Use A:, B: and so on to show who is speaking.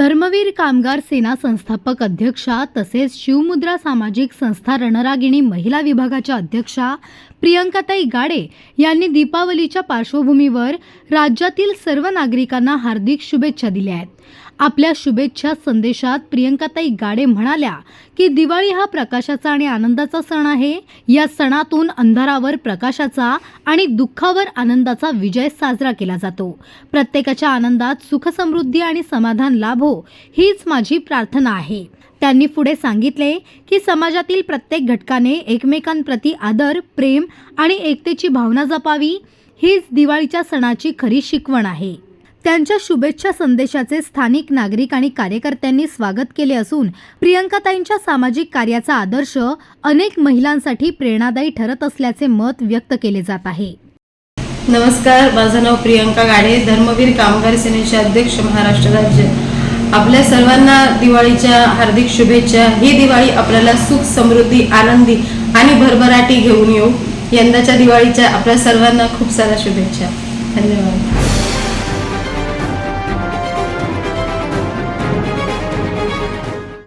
A: धर्मवीर कामगार सेना संस्थापक अध्यक्षा तसेच शिवमुद्रा सामाजिक संस्था रणरागिणी महिला विभागाच्या अध्यक्षा प्रियंकाताई गाडे यांनी दीपावलीच्या पार्श्वभूमीवर राज्यातील सर्व नागरिकांना हार्दिक शुभेच्छा दिल्या आहेत. आपल्या शुभेच्छा संदेशात प्रियंकाताई गाडे म्हणाल्या की दिवाळी हा प्रकाशाचा आणि आनंदाचा सण आहे. या सणातून अंधारावर प्रकाशाचा आणि दुःखावर आनंदाचा विजय साजरा केला जातो. प्रत्येकाच्या आनंदात सुखसमृद्धी आणि समाधान लाभो हीच माझी प्रार्थना आहे. त्यांनी पुढे सांगितले की समाजातील प्रत्येक घटकाने एकमेकांप्रती आदर प्रेम आणि एकतेची भावना जपावी. हीच दिवाळीच्या सणाची खरी शिकवण आहे. त्यांच्या शुभेच्छा संदेशाचे स्थानिक नागरिक आणि कार्यकर्त्यांनी स्वागत केले असून प्रियंकाताईंच्या सामाजिक कार्याचा आदर्श अनेक महिलांसाठी प्रेरणादायी ठरत असल्याचे मत व्यक्त केले जात आहे.
B: नमस्कार माझं नाव प्रियंका गाडे धर्मवीर कामगार सेनेचे अध्यक्ष महाराष्ट्र राज्य. आपल्या सर्वांना दिवाळीच्या हार्दिक शुभेच्छा. ही दिवाळी आपल्याला सुख समृद्धी आनंदी आणि भरभराटी घेऊन येऊ. यंदाच्या दिवाळीच्या आपल्या सर्वांना खूप साऱ्या शुभेच्छा. धन्यवाद.